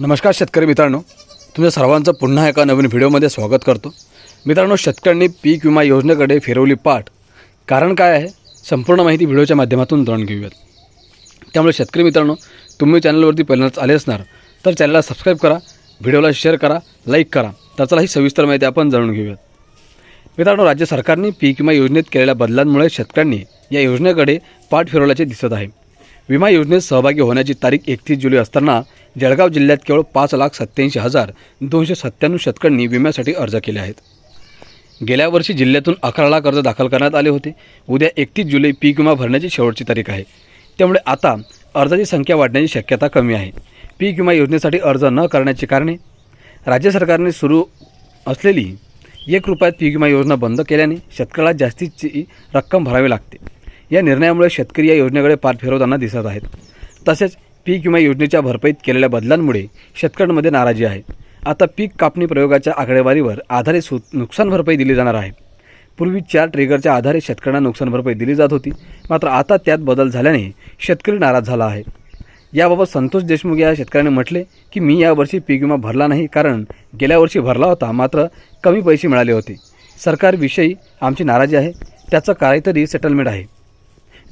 नमस्कार शेतकरी मित्रांनो. तुमच्या सर्वांचं पुन्हा एका नवीन व्हिडिओमध्ये स्वागत करतो. मित्रांनो शेतकऱ्यांनी पीक विमा योजनेकडे फिरवली पाठ. कारण काय आहे? संपूर्ण माहिती व्हिडिओच्या माध्यमातून जाणून घेऊयात. त्यामुळे शेतकरी मित्रांनो तुम्ही चॅनलवरती पहिल्यांदाच आले असणार तर चॅनलला सबस्क्राईब करा व्हिडिओला शेअर करा लाईक करा. त्याचाही सविस्तर माहिती आपण जाणून घेऊयात. मित्रांनो राज्य सरकारने पीक विमा योजनेत केलेल्या बदलांमुळे शेतकऱ्यांनी या योजनेकडे पाठ फिरवल्याचे दिसत आहे. विमा योजनेत सहभागी होण्याची तारीख एकतीस जुलै असताना जळगाव जिल्ह्यात केवळ पाच लाख सत्त्याऐंशी हजार दोनशे सत्त्याण्णव शेतकऱ्यांनी विम्यासाठी अर्ज केले आहेत. गेल्या वर्षी जिल्ह्यातून अकरा लाख अर्ज दाखल करण्यात आले होते. उद्या एकतीस जुलै पीक विमा भरण्याची शेवटची तारीख आहे. त्यामुळे आता अर्जाची संख्या वाढण्याची शक्यता कमी आहे. पीक विमा योजनेसाठी अर्ज न करण्याची कारणे राज्य सरकारने सुरू असलेली एक रुपयात पीक विमा योजना बंद केल्याने शेतकऱ्याला जास्तीची रक्कम भरावी लागते. या निर्णयामुळे शेतकरी या योजनेकडे पाठ फिरवताना दिसत आहेत. तसेच पीक विमा योजनेच्या भरपाईत केलेल्या बदलांमुळे शेतकऱ्यांमध्ये नाराजी आहे. आता पीक कापणी प्रयोगाच्या आकडेवारीवर आधारित सु नुकसान भरपाई दिली जाणार आहे. पूर्वी चार ट्रिगरच्या आधारे शेतकऱ्यांना नुकसान भरपाई दिली जात होती. मात्र आता त्यात बदल झाल्याने शेतकरी नाराज झाला आहे. याबाबत संतोष देशमुख या शेतकऱ्याने म्हटले की मी यावर्षी पीक विमा भरला नाही कारण गेल्या वर्षी भरला होता मात्र कमी पैसे मिळाले होते. सरकारविषयी आमची नाराजी आहे. त्याचं काहीतरी सेटलमेंट आहे.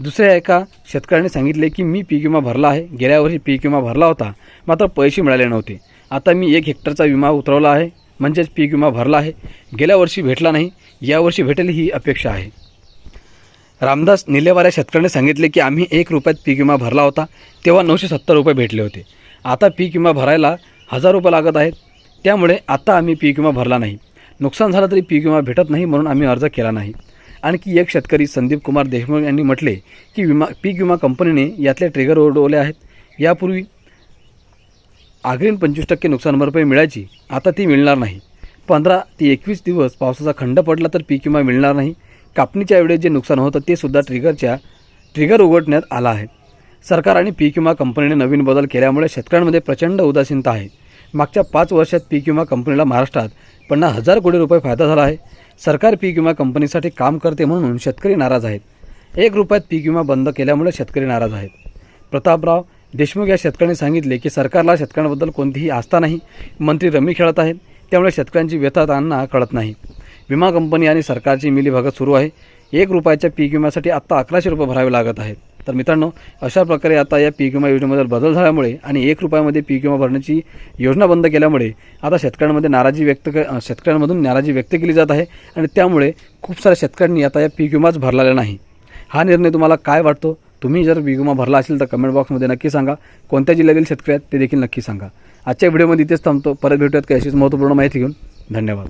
दुसऱ्या एका शेतकऱ्याने सांगितले की मी पीक विमा भरला आहे. गेल्या वर्षी पीक विमा भरला होता. मात्र पैसे मिळाले नव्हते. आता मी एक हेक्टरचा विमा उतरवला आहे. म्हणजेच पीक विमा भरला आहे. गेल्या वर्षी भेटला नाही. यावर्षी भेटेल ही अपेक्षा आहे. रामदास निलेवाऱ्या शेतकऱ्याने सांगितले की आम्ही एक रुपयात पीक विमा भरला होता. तेव्हा नऊशे सत्तर रुपये भेटले होते. आता पीक विमा भरायला हजार रुपये लागत आहेत. त्यामुळे आता आम्ही पीक विमा भरला नाही. नुकसान झालं तरी पीक विमा भेटत नाही म्हणून आम्ही अर्ज केला नाही. आणखी एक शेतकरी संदीप कुमार देशमुख यांनी म्हटले की विमा पीक विमा कंपनीने यातले ट्रिगर ओढवले आहेत. यापूर्वी आग्रीन पंचवीस टक्के नुकसान भरपाई मिळायची आता ती मिळणार नाही. पंधरा ते एकवीस दिवस पावसाचा खंड पडला तर पीक विमा मिळणार नाही. कापणीच्या वेळेस जे नुकसान होतं ते सुद्धा ट्रिगरच्या ट्रिगर उघडण्यात आला आहे. सरकार आणि पीक विमा कंपनीने नवीन बदल केल्यामुळे शेतकऱ्यांमध्ये प्रचंड उदासीनता आहे. मागच्या पाच वर्षात पीक विमा कंपनीला महाराष्ट्रात पन्नास हजार कोटी रुपये फायदा झाला आहे. सरकार पीक विमा कंपनीसाठी काम करते म्हणून शेतकरी नाराज आहेत. एक रुपयात पीक विमा बंद केल्यामुळे शेतकरी नाराज आहेत. प्रतापराव देशमुख या शेतकऱ्यांनी सांगितले की सरकारला शेतकऱ्यांबद्दल कोणतीही आस्था नाही. मंत्री रमी खेळत आहेत. त्यामुळे शेतकऱ्यांची व्यथा त्यांना कळत नाही. विमा कंपनी आणि सरकारची मिलीभगत सुरू आहे. एक रुपयाच्या पीक विम्यासाठी आत्ता अकराशे रुपये भरावे लागत आहेत. तर मित्रांनो अशा प्रकारे आता या पीक विमा योजनेमध्ये बदल झाल्यामुळे आणि एक रुपयामध्ये पीक विमा भरण्याची योजना बंद केल्यामुळे आता शेतकऱ्यांमध्ये नाराजी व्यक्त शेतकऱ्यांमधून नाराजी व्यक्त केली जात आहे आणि त्यामुळे खूप साऱ्या शेतकऱ्यांनी आता या पीक विमाच भरलेला नाही. हा निर्णय तुम्हाला काय वाटतो? तुम्ही जर पीक विमा भरला असेल तर कमेंट बॉक्समध्ये नक्की सांगा. कोणत्या जिल्ह्यातील शेतकरी आहेत ते देखील नक्की सांगा. आजच्या व्हिडिओमध्ये इथेच थांबतो. परत भेटूयात काही अशीच महत्त्वपूर्ण माहिती घेऊन. धन्यवाद.